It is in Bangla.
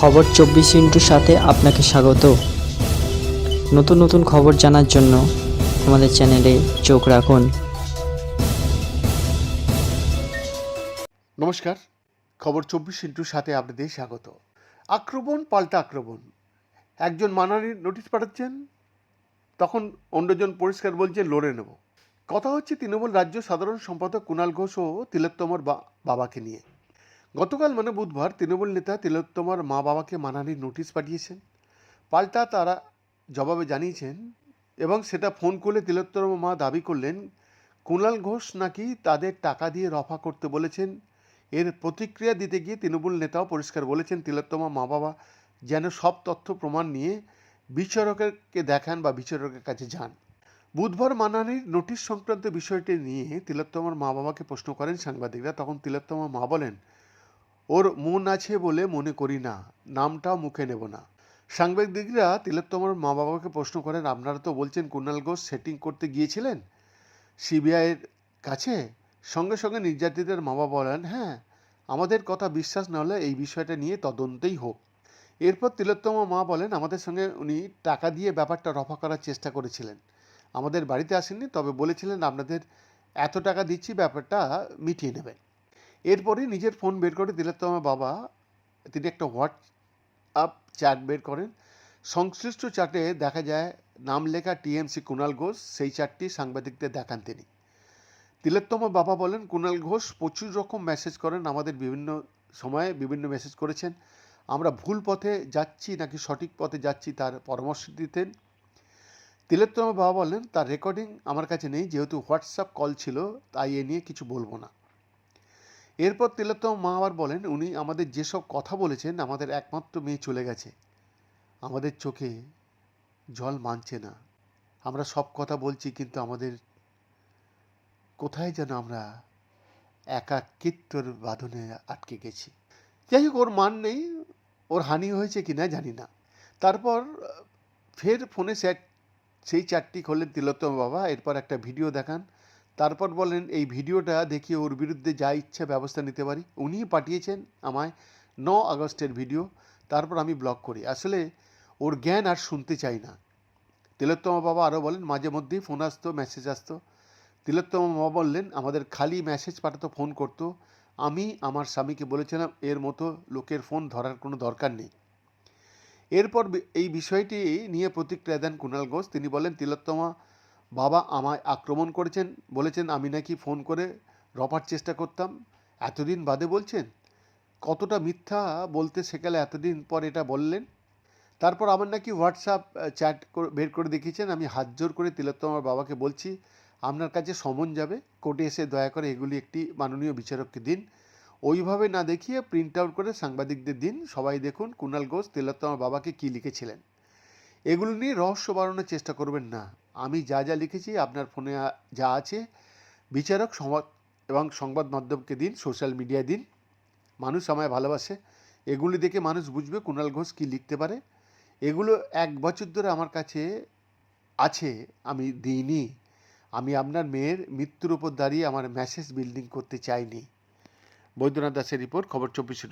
খবর চব্বিশ ইন্টুর সাথে আপনাকে স্বাগত। নতুন নতুন খবর জানার জন্য আমাদের চ্যানেলে চোখ রাখুন। নমস্কার, খবর চব্বিশ ইন্টুর সাথে আপনাদের স্বাগত। আক্রমণ পাল্টা আক্রমণ। একজন মানানির নোটিশ পাঠাচ্ছেন, তখন অন্যজন পরিষ্কার বলছে, লড়ে নেব। কথা হচ্ছে, তৃণমূল রাজ্য সাধারণ সম্পাদক কুণাল ঘোষ ও তিলোত্তমর বাবাকে নিয়ে। গতকাল মানে বুধবার তৃণমূল নেতা তিলোত্তমার মা বাবাকে মানানির নোটিশ পাঠিয়েছেন। পাল্টা তারা জবাবে জানিয়েছেন এবং সেটা ফোন করলে তিলোত্তমা মা দাবি করলেন, কুণাল ঘোষ নাকি তাদের টাকা দিয়ে রফা করতে বলেছেন। এর প্রতিক্রিয়া দিতে গিয়ে তৃণমূল নেতাও পরিষ্কার বলেছেন, তিলোত্তমা মা বাবা যেন সব তথ্য প্রমাণ নিয়ে বিচারকেরকে দেখান বা বিচারকের কাছে যান। বুধবার মানানির নোটিশ সংক্রান্ত বিষয়টি নিয়ে তিলোত্তমার মা বাবাকে প্রশ্ন করেন সাংবাদিকরা। তখন তিলোত্তমা মা বলেন ওর মন আছে বলে মনে করি না, নামটাও মুখে নেব না। সাংবাদিকরা তিলোত্তমার মা বাবাকে প্রশ্ন করেন, আপনারা তো বলছেন কুণাল ঘোষ সেটিং করতে গিয়েছিলেন সিবিআইয়ের কাছে? সঙ্গে সঙ্গে নির্যাতিতের মা বাবা বলেন হ্যাঁ আমাদের কথা বিশ্বাস না হলে এই বিষয়টা নিয়ে তদন্তেই হোক। এরপর তিলোত্তমা মা বলেন, আমাদের সঙ্গে উনি টাকা দিয়ে ব্যাপারটা রফা করার চেষ্টা করেছিলেন। আমাদের বাড়িতে আসেননি, তবে বলেছিলেন আপনাদের এত টাকা দিচ্ছি, ব্যাপারটা মিটিয়ে নেবেন। এরপরে নিজের ফোন বের করে তিলোত্তমা বাবা, তিনি একটা হোয়াটসঅ্যাপ চ্যাট বের করেন। সংশ্লিষ্ট চ্যাটে দেখা যায়, নাম লেখা টিএমসি কুণাল ঘোষ, সেই চ্যাটটি সাংবাদিকদের দেখান তিনি। তিলোত্তমা বাবা বলেন কুণাল ঘোষ প্রচুর রকম মেসেজ করেন, আমাদের বিভিন্ন সময়ে বিভিন্ন মেসেজ করেছেন। আমরা ভুল পথে যাচ্ছি নাকি সঠিক পথে যাচ্ছি তার পরামর্শ দিতেন। তিলোত্তমা বাবা বলেন, তার রেকর্ডিং আমার কাছে নেই, যেহেতু হোয়াটসঅ্যাপ কল ছিল, তাই এ নিয়ে কিছু বলব না। এরপর তিলোত্তমা মা আবার বলেন, উনি আমাদের যেসব কথা বলেছেন, আমাদের একমাত্র মেয়ে চলে গেছে। আমাদের চোখে জল মানছে না। আমরা সব কথা বলছি, কিন্তু আমাদের কোথায় যেন আমরা একাকিত্বর বাঁধনে আটকে গেছি। যাই হোক, ওর মান নেই, ওর হানি হয়েছে কি না জানি না। তারপর, ফের ফোনে সেই চারটি খোলেন তিলোত্তম বাবা। এরপর একটা ভিডিও দেখান। তারপর বলেন, এই ভিডিওটা দেখিয়ে ওর বিরুদ্ধে যা ইচ্ছা ব্যবস্থা নিতে পারি। উনিই পাঠিয়েছেন আমায় ন আগস্টের ভিডিও, তারপর আমি ব্লক করি। আসলে ওর জ্ঞান আর শুনতে চাই না। তিলোত্তমা বাবা আরও বলেন, মাঝে মধ্যেই ফোন আসতো মেসেজ আসতো। তিলোত্তমা বাবা বললেন, আমাদের খালি মেসেজ পাঠাতো ফোন করতো। আমি আমার স্বামীকে বলেছিলাম, এর মতো লোকের ফোন ধরার কোনো দরকার নেই। এরপর এই বিষয়টি নিয়ে প্রতিক্রিয়া দেন কুণাল ঘোষ। তিনি বলেন, তিলোত্তমা বাবা আমায় আক্রমণ করেছেন, বলেছেন আমি নাকি ফোন করে রপার চেষ্টা করতাম। এতদিন বাদে বলছেন, কতটা মিথ্যা বলতে শেখালে এতদিন পর এটা বললেন? তারপর আমার নাকি হোয়াটসঅ্যাপ চ্যাট বের করে দেখিয়েছেন। আমি হাত জোর করে তিলোত্তমার বাবাকে বলছি, আপনার কাছে সমন যাবে, কোর্টে এসে দয়া করে এগুলি একটি মাননীয় বিচারককে দিন। ওইভাবে না দেখিয়ে প্রিন্ট আউট করে সাংবাদিকদের দিন। সবাই দেখুন কুণাল ঘোষ, তিলোত্তমার বাবাকে কী লিখেছিলেন? এগুলো নিয়ে রহস্য বাড়ানোর চেষ্টা করবেন না। আমি যা যা লিখেছি আপনার ফোনে যা আছে। বিচারক সংবাদ এবং সংবাদ মাধ্যমকে দিন, সোশ্যাল মিডিয়ায় দিন। মানুষ আমায় ভালোবাসে। এগুলি দেখে মানুষ বুঝবে কুণাল ঘোষ কী লিখতে পারে। এগুলো এক বছর ধরে আমার কাছে আছে, আমি দিইনি। আমি আপনার মেয়ের মৃত্যুর উপর দাঁড়িয়ে আমার মেসেজ বিল্ডিং করতে চাইনি। বৈদ্যনাথ দাসের রিপোর্ট, খবর চব্বিশে